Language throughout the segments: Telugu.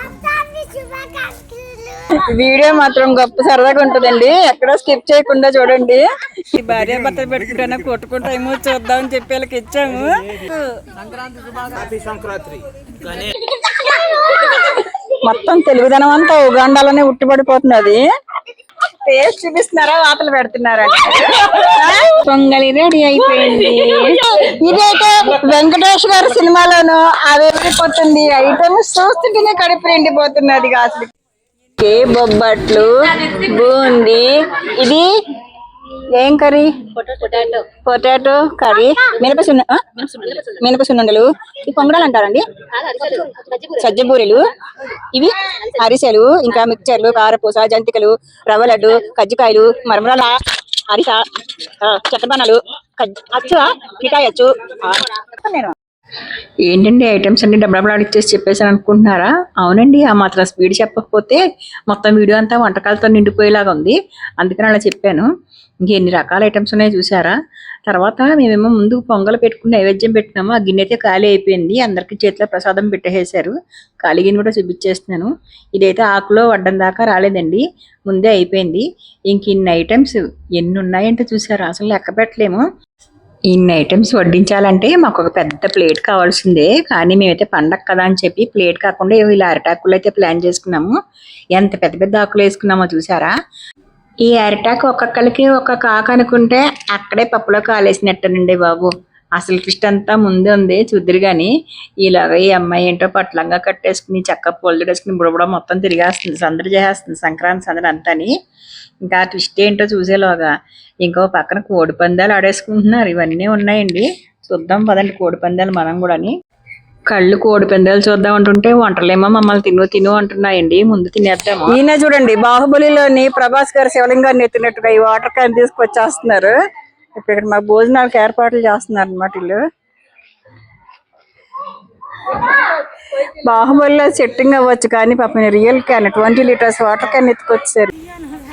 సంక్రాంతి శుభాకాంక్షలు. వీడియో మాత్రం గొప్ప సరదాగా ఉంటుందండి. ఎక్కడో స్కిప్ చేయకుండా చూడండి. ఈ భార్య భర్త పెట్టుకుంటా కొట్టుకుంటామో చూద్దాం అని చెప్పి వీళ్ళకి ఇచ్చాము. మొత్తం తెలుగుదనం అంతా ఉగాండాలోనే ఉట్టిపడిపోతున్నది. టేస్ట్ చూపిస్తున్నారా? వాతలు పెడుతున్నారా? పొంగలి రెడీ అయిపోయింది. ఇదైతే వెంకటేష్ గారి సినిమాలోను అవేమైపోతుంది ఐటమ్స్ చూస్తుంటేనే కడుపు నిండిపోతున్నది అసలు. బొబ్బట్లు బూంది ఇది ఏం కర్రీ? Potato curry. మినప సున్న ఆ? మినప సున్నుండలు ఈ పొంగడాలు అంటారండి? సజ్జబూరెలు ఇవి అరిసెలు ఇంకా మిక్చర్లు కారపూస జంతికలు రవ్వ లడ్డు కజ్జికాయలు మరమరాల అరిస కజ్జి అచ్చు మిఠాయి అచ్చు. నేను. ఏంటండి ఐటమ్స్ అన్ని డబ్బులు ఇచ్చేసి చెప్పేసాను అనుకుంటున్నారా? అవునండి ఆ మాత్రం స్పీడ్ చెప్పకపోతే మొత్తం వీడియో అంతా వంటకాలతో నిండిపోయేలాగా ఉంది. అందుకని అలా చెప్పాను. ఇంకెన్ని రకాల ఐటమ్స్ ఉన్నాయో చూసారా? తర్వాత మేమేమో ముందు పొంగలు పెట్టుకుని నైవేద్యం పెట్టినాము. ఆ గిన్నె అయితే ఖాళీ అయిపోయింది. అందరికీ చేతిలో ప్రసాదం పెట్టేసారు ఖాళీ గిన్నె కూడా చూపించేస్తున్నాను. ఇదైతే ఆకులో వడ్డం దాకా రాలేదండి. ముందే అయిపోయింది. ఇంక ఇన్ని ఐటమ్స్ ఎన్ని ఉన్నాయంటే చూసారా? అసలు లెక్క పెట్టలేము. ఇన్ని ఐటమ్స్ వడ్డించాలంటే మాకు ఒక పెద్ద ప్లేట్ కావాల్సిందే. కానీ మేమైతే పండగ కదా అని చెప్పి ప్లేట్ కాకుండా ఏవో ఇలా అరిటాకులు అయితే ప్లాన్ చేసుకున్నాము. ఎంత పెద్ద పెద్ద ఆకులు వేసుకున్నామో చూసారా? ఈ అరిటాకు ఒక్కొక్కరికి ఒక్కొక్క ఆకు అనుకుంటే అక్కడే పప్పులో కాలేసినట్టనండి బాబు. అసలు ట్విస్ట్ అంతా ముందే ఉంది చూద్దరు కానీ ఇలాగ ఈ అమ్మాయి ఏంటో పట్లంగా కట్టేసుకుని చక్క పూలు బుడబుడ మొత్తం తిరిగేస్తుంది సందడి చేసేస్తుంది సంక్రాంతి సందడి అంతాని. ఇంకా ట్విస్ట్ ఏంటో చూసేలోగా. ఇంకో పక్కన కోడి పందాలు ఆడేసుకుంటున్నారు. ఇవన్నీ ఉన్నాయండి. చూద్దాం పదండి కోడి పందాలు మనం కూడాని. కళ్ళు కోడి పందాలు చూద్దాం అంటుంటే వంటలేమో మమ్మల్ని తిను తిను అంటున్నాయండి. ముందు తినేద్దాము. ఈయన చూడండి బాహుబలిలోని ప్రభాస్ గారు శివలింగాన్ని ఎత్తినట్టుగా ఈ వాటర్ క్యాన్ తీసుకొచ్చేస్తున్నారు. ఇప్పుడు ఇక్కడ మా భోజనాలకు ఏర్పాట్లు చేస్తున్నారు అనమాట వీళ్ళు. బాహుబలిలో సెట్టింగ్ అవ్వచ్చు కానీ పాపం real can twenty litres water can ఎత్తుకొచ్చారు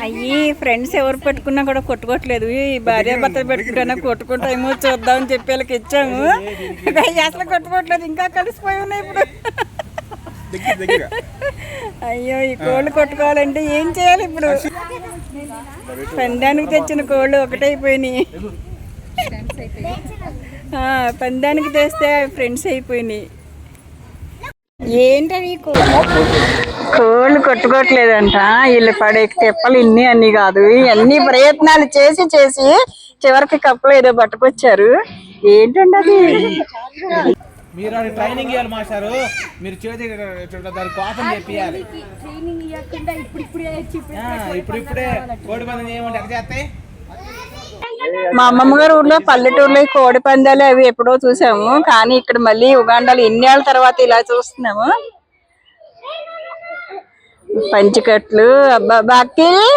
అయ్యి ఫ్రెండ్స్ ఎవరు పెట్టుకున్నా కూడా కొట్టుకోవట్లేదు. ఈ భార్య భర్త పెట్టుకుంటా కొట్టుకుంటామో చూద్దాం అని చెప్పి వీళ్ళకి ఇచ్చాము. అసలు కొట్టుకోవట్లేదు ఇంకా కలిసిపోయి ఉన్నాయి ఇప్పుడు. అయ్యో ఈ కోళ్ళు కొట్టుకోవాలంటే ఏం చేయాలి ఇప్పుడు? పందానికి తెచ్చిన కోళ్ళు ఒకటైపోయినాయి పందానికి తెస్తే ఫ్రెండ్స్ అయిపోయినాయి. ఏంటని కోళ్ళు? కొట్టుకోవట్లేదంట. వీళ్ళు పడే తెప్పలు ఇన్ని అన్ని కాదు. ఇవన్నీ ప్రయత్నాలు చేసి చేసి చివరికి కప్పులో ఏదో పట్టుకొచ్చారు. ఏంటండి అది? మీరు అది ట్రైనింగ్ ఇవ్వాలి మాస్టారు. మీరు చేతి దాని కోపం చెప్పియాలి ఇప్పుడు ఇప్పుడే కోడి పందెం చేయమంటే ఎక్కడ చేస్తాయి? మా అమ్మమ్మ గారు ఊర్లో పల్లెటూరులో కోడి పందాలు అవి ఎప్పుడో చూసాము. కానీ ఇక్కడ మళ్ళీ ఉగాండాలు ఎన్ని ఏళ్ళ తర్వాత ఇలా చూస్తున్నాము. పంచికట్లు. అబ్బా అబ్బా, అఖిల్!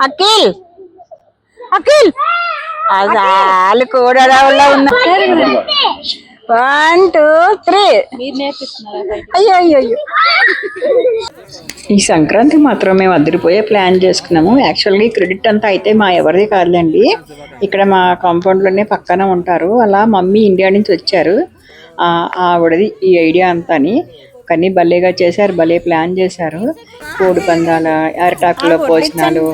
అఖిల్! అఖిల్! అసలు కోడి ఉన్నా వన్ టూ త్రీ. అయ్యో అయ్యో అయ్యో. ఈ సంక్రాంతి మాత్రం మేము అదిరిపోయే ప్లాన్ చేసుకున్నాము. యాక్చువల్గా క్రెడిట్ అంతా అయితే మా ఎవరిది కాదులేండి. ఇక్కడ మా కాంపౌండ్లోనే పక్కన ఉంటారు. అలా మమ్మీ ఇండియా నుంచి వచ్చారు. ఆ, ఆవిడది ఈ ఐడియా అంతాని. కానీ భలేగా చేశారు భలే ప్లాన్ చేశారు. కోడి పందాల అరటాకులో భోజనాలు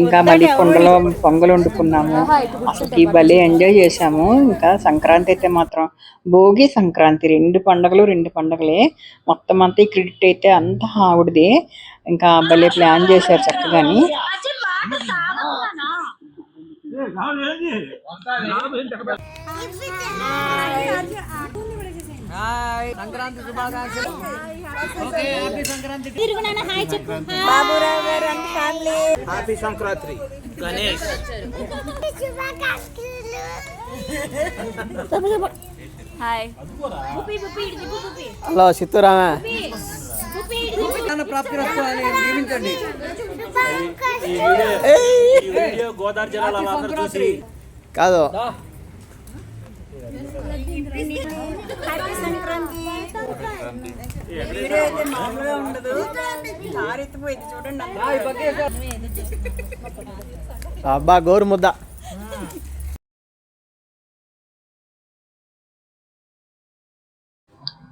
ఇంకా మళ్ళీ కుండలో పొంగలు వండుకున్నాము. అసలు ఈ భలే ఎంజాయ్ చేశాము. ఇంకా సంక్రాంతి అయితే మాత్రం భోగి సంక్రాంతి రెండు పండగలు రెండు పండగలే. మొత్తం అంతా ఈ క్రెడిట్ అయితే అంతా ఆవిడది. ఇంకా భలే ప్లాన్ చేశారు చక్కగాని. సంక్రాంతి శుభాకాంక్షలు. ఓకే. హ్యాపీ సంక్రాంతి బాబురావు గారు అంత family. Happy Sankranti. Ganesh. Hello చిత్తూరామా ప్రాప్తి రస్తు దీవించండి కాదు. వీడియో అయితే మామూలుగా ఉండదు చూడండి అబ్బా గోరు ముద్ద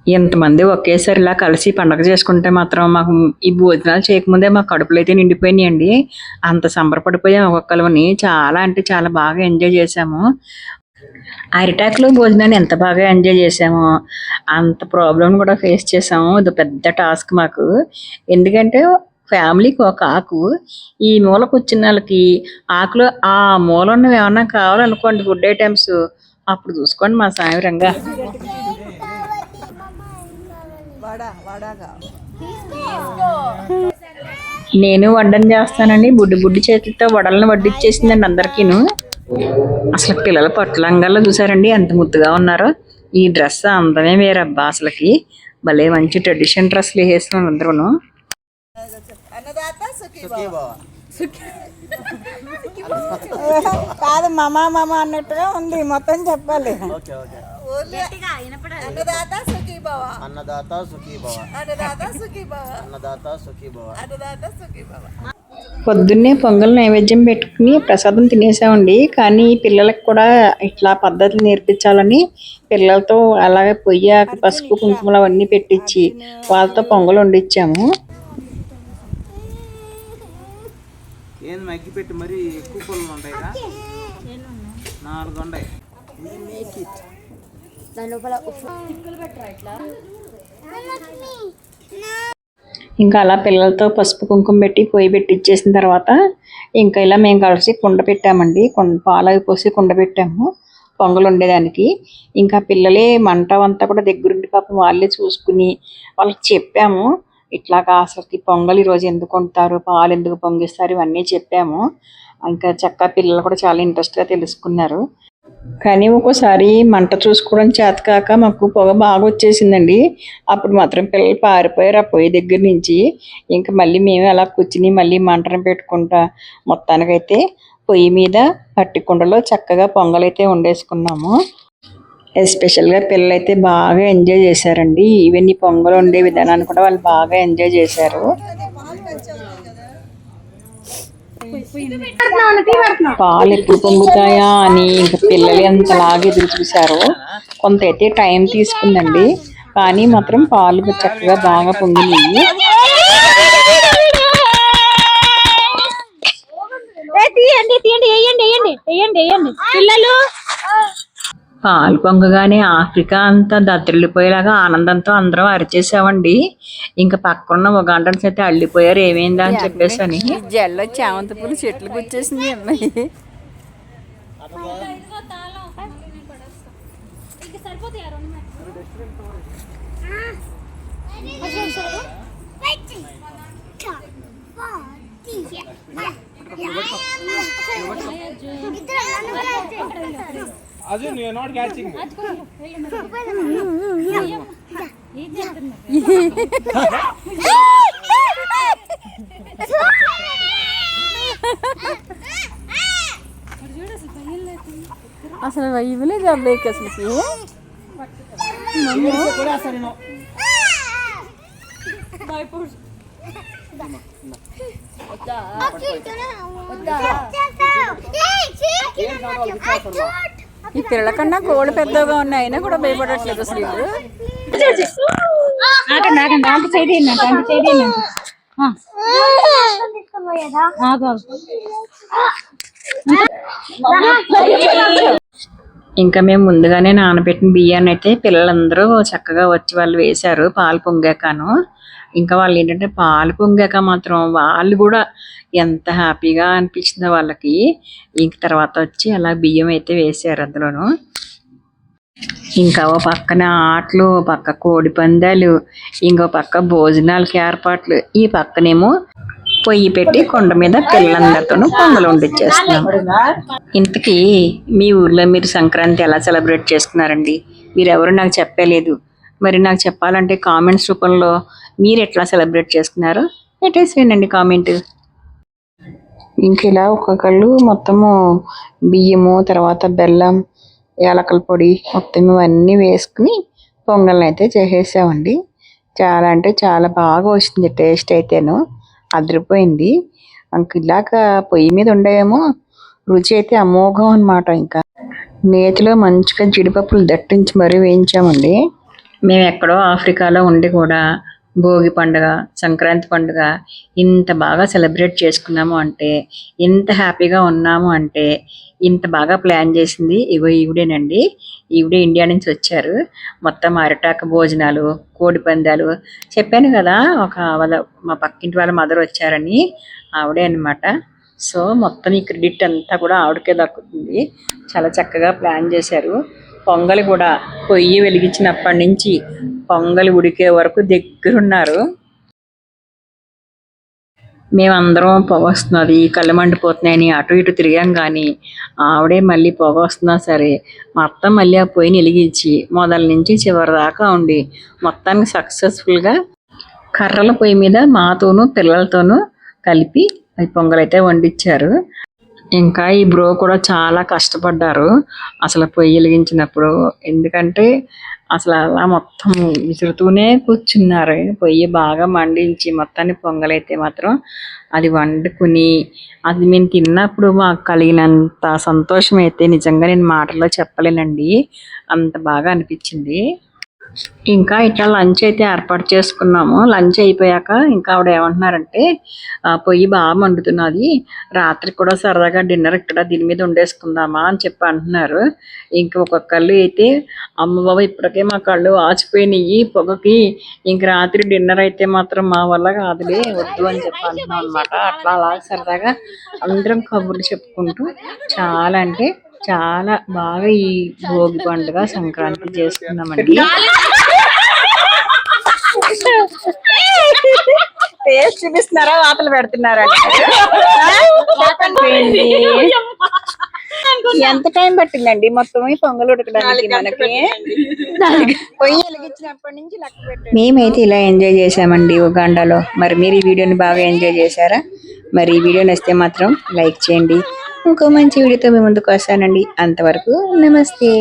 ఇంతమంది ఒకేసారి ఇలా కలిసి పండగ చేసుకుంటే మాత్రం మాకు ఈ భోజనాలు చేయకముందే మా కడుపులు అయితే నిండిపోయినాయండి. అంత సంబరపడిపోయాం ఒక్కొక్కరిని చాలా అంటే చాలా బాగా ఎంజాయ్ చేసాము అరిటాకులో భోజనాన్ని ఎంత బాగా ఎంజాయ్ చేసామో అంత ప్రాబ్లం కూడా ఫేస్ చేసాము ఇది పెద్ద టాస్క్ మాకు. ఎందుకంటే ఫ్యామిలీకి ఒక ఆకు. ఈ మూల కూర్చున్న వాళ్ళకి ఆకులో ఆ మూల ఉన్నవి ఏమన్నా కావాలనుకోండి ఫుడ్ ఐటమ్స్ అప్పుడు చూసుకోండి మా సాయంత్రంగా నేను వడ్డం చేస్తానండి. బుడ్డి బుడ్డి చేతులతో వడలను వడ్డిచ్చేసిందండి అందరికీను. అసలు పిల్లల పట్టులంగాల్లో చూసారండి ఎంత ముద్దుగా ఉన్నారో. ఈ డ్రెస్ అందమే వేరబ్బా అసలుకి. భలే మంచి ట్రెడిషన్ డ్రెస్లు వేసుకున్నారు అందరూను. కాదు మామ మామ అన్నట్టుగా ఉంది మొత్తం చెప్పాలి. అన్నదాత సుఖీభవ అన్నదాత సుఖీభవ అన్నదాత సుఖీభవ అన్నదాత సుఖీభవ అన్నదాత సుఖీభవ పొద్దున్నే పొంగల్ నైవేద్యం పెట్టుకుని ప్రసాదం తినేసామండి. కానీ పిల్లలకు కూడా ఇట్లా పద్ధతులు నేర్పించాలని పిల్లలతో అలాగే పొయ్యి పసుపు కుంకుమలు అవన్నీ పెట్టించి వాళ్ళతో పొంగల్ వండిచ్చాము. ఏంది మగ్గి పెట్టి మరి ఎక్కువ పొలం ఉంటాయి నాలుగు ఉంటాయి ఇంకా అలా పిల్లలతో పసుపు కుంకుమ పెట్టి పొయ్యి పెట్టి ఇచ్చేసిన తర్వాత ఇంకా ఇలా మేము కలిసి కుండ పెట్టామండి. కుండ పాలు పోసి కుండ పెట్టాము. పొంగలు ఉండేదానికి. ఇంకా పిల్లలే మంట అంతా కూడా దగ్గరుండి పాపం వాళ్ళే చూసుకుని వాళ్ళకి చెప్పాము. ఇట్లాగా అసలుకి పొంగల్ ఈరోజు ఎందుకు వండుతారు? పాలు ఎందుకు పొంగిస్తారు? ఇవన్నీ చెప్పాము. ఇంకా చక్కగా పిల్లలు కూడా చాలా ఇంట్రెస్ట్గా తెలుసుకున్నారు. కానీ ఒక్కోసారి మంట చూసుకోవడం చేతకాక మాకు పొగ బాగా వచ్చేసిందండి. అప్పుడు మాత్రం పిల్లలు పారిపోయారు ఆ పొయ్యి దగ్గర నుంచి. ఇంకా మళ్ళీ మేము అలా కూర్చుని మళ్ళీ మంటను పెట్టుకుంటా మొత్తానికైతే పొయ్యి మీద పట్టికుండలో చక్కగా పొంగలైతే వండేసుకున్నాము. ఎస్పెషల్గా పిల్లలైతే బాగా ఎంజాయ్ చేశారండి. ఈవెన్ ఈ పొంగలు వండే విధానాన్ని కూడా వాళ్ళు బాగా ఎంజాయ్ చేశారు. పాలు ఎప్పుడు పొంగుతాయా అని ఇంకా పిల్లలు ఎంతలాగా ఎదురు చూశారు కొంత అయితే టైం తీసుకుందండి. కానీ మాత్రం పాలు చక్కగా బాగా పొంగినాయి. తీయండి తీయండి వేయండి వేయండి వేయండి వేయండి. పిల్లలు పాలు పొంగగానే ఆఫ్రికా అంతా దద్దరిల్లిపోయేలాగా ఆనందంతో అందరం అరిచేసామండి. ఇంకా పక్కన ఉగాండన్స్ అయితే అల్లిపోయారు. ఏమైందా అని చెప్పేసి అని జల్లో చామంతి పూలు చెట్లు వచ్చేసింది అమ్మాయి. అది నువ్వు నాట్ క్యాచింగ్ అసలు ఇవ్వలేదు అబ్బాయికి అసలుకి ఈ పిల్లల కన్నా కోళ్ళు పెద్దగా ఉన్నాయి అయినా కూడా భయపడట్లేదు అసలు ఇంకా మేము ముందుగానే నానబెట్టిన బియ్యాన్ని అయితే పిల్లలందరూ చక్కగా వచ్చి వాళ్ళు వేశారు పాలు పొంగాకను. ఇంకా వాళ్ళు ఏంటంటే పాలు పొంగాక మాత్రం వాళ్ళు కూడా ఎంత హ్యాపీగా అనిపించిందో వాళ్ళకి. ఇంక తర్వాత వచ్చి అలా బియ్యం అయితే వేశారు అందులోను. ఇంకా ఓ పక్కన ఆటలు పక్క కోడి పందాలు ఇంకో పక్క భోజనాలకి ఏర్పాట్లు. ఈ పక్కనేమో పొయ్యి పెట్టి కొండ మీద పిల్లలందరితోనూ పొంగలు వండిచ్చేస్తున్నాం. ఇంతకీ మీ ఊర్లో మీరు సంక్రాంతి ఎలా సెలబ్రేట్ చేసుకున్నారండి? మీరెవరు నాకు చెప్పలేదు. మరి నాకు చెప్పాలంటే కామెంట్స్ రూపంలో మీరు ఎట్లా సెలబ్రేట్ చేసుకున్నారో? పెట్టేసేయండి కామెంట్? ఇంక ఇలా ఒక్కొక్కళ్ళు మొత్తము బియ్యము తర్వాత బెల్లం యాలకల పొడి మొత్తం ఇవన్నీ వేసుకుని పొంగల్ని అయితే చేసేసామండి. చాలా అంటే చాలా బాగా వచ్చింది టేస్ట్ అయితేను. అదిరిపోయింది. ఇంక ఇలాగ పొయ్యి మీద ఉండేమో రుచి అయితే అమోఘం అన్నమాట ఇంకా. నేతిలో మంచిగా జీడిపప్పులు దట్టించి మరీ వేయించామండి. మేము ఎక్కడో ఆఫ్రికాలో ఉండి కూడా భోగి పండుగ సంక్రాంతి పండుగ ఇంత బాగా సెలబ్రేట్ చేసుకున్నాము అంటే ఇంత హ్యాపీగా ఉన్నాము అంటే ఇంత బాగా ప్లాన్ చేసింది ఇగో ఈవిడేనండి. ఈవిడే ఇండియా నుంచి వచ్చారు. మొత్తం అరిటాక భోజనాలు కోడి పందాలు చెప్పాను కదా ఒక వాళ్ళ మా పక్కింటి వాళ్ళ మదర్ వచ్చారని ఆవిడే అనమాట సో మొత్తం ఈ క్రెడిట్ అంతా కూడా ఆవిడకే దక్కుతుంది. చాలా చక్కగా ప్లాన్ చేశారు. పొంగలి కూడా పొయ్యి వెలిగించినప్పటి నుంచి పొంగలి ఉడికే వరకు దగ్గరున్నారు. మేమందరం పొగ వస్తున్నది కళ్ళు మండిపోతున్నాయని అటు ఇటు తిరిగాం కానీ ఆవిడే మళ్ళీ పొగ వస్తున్నా సరే మొత్తం మళ్ళీ ఆ పొయ్యిని వెలిగించి మొదల నుంచి చివరి దాకా ఉండి మొత్తానికి సక్సెస్ఫుల్గా కర్రల పొయ్యి మీద మాతోనూ పిల్లలతోనూ కలిపి ఈ పొంగలైతే వండించారు ఇంకా ఈ బ్రో కూడా చాలా కష్టపడ్డారు. అసలు పొయ్యి వెలిగించినప్పుడు. ఎందుకంటే అసలు అలా మొత్తం విసురుతూనే కూర్చున్నారు. పొయ్యి బాగా మండించి మొత్తాన్ని పొంగలైతే మాత్రం అది వండుకుని అది మేము తిన్నప్పుడు మాకు కలిగినంత సంతోషం అయితే నిజంగా నేను మాటల్లో చెప్పలేనండి. అంత బాగా అనిపించింది. ఇంకా ఇట్లా లంచ్ అయితే ఏర్పాటు చేసుకున్నాము. లంచ్ అయిపోయాక ఇంకా ఆవిడ ఏమంటున్నారంటే "ఆ, పొయ్యి బాగా మండుతున్నది. రాత్రి కూడా సరదాగా డిన్నర్ ఇక్కడ దీని మీద వండేసుకుందామా అని చెప్పి అంటున్నారు. ఇంకా ఒక్కొక్కళ్ళు అయితే అమ్మ బాబా ఇప్పటికే మా కళ్ళు ఆచిపోయినాయి పొగకి. ఇంక రాత్రి డిన్నర్ అయితే మాత్రం మా వల్ల కాదులే వద్దు అని చెప్పి అంటున్నాం అనమాట అట్లా అలా సరదాగా అందరం కబుర్లు చెప్పుకుంటూ చాలా అంటే చాలా బాగా ఈ భోగి పండుగ సంక్రాంతి చేసుకున్నామండి. టేస్ట్ చూపిస్తున్నారా? వాతలు పెడుతున్నారా ఎంత టైం పట్టిందండి? మొత్తం పొంగల్ ఉడకడానికి మనకి? పొయ్యి వెలిగించినప్పటి నుంచి లెక్క పెట్టండి మేమైతే ఇలా ఎంజాయ్ చేసామండి ఉగాండాలో. మరి మీరు ఈ వీడియోని బాగా ఎంజాయ్ చేశారా? మరి ఈ వీడియో నచ్చితే మాత్రం లైక్ చేయండి. ఇంకో మంచి వీడియోతో మీ ముందుకు వస్తానండి. అంతవరకు నమస్తే.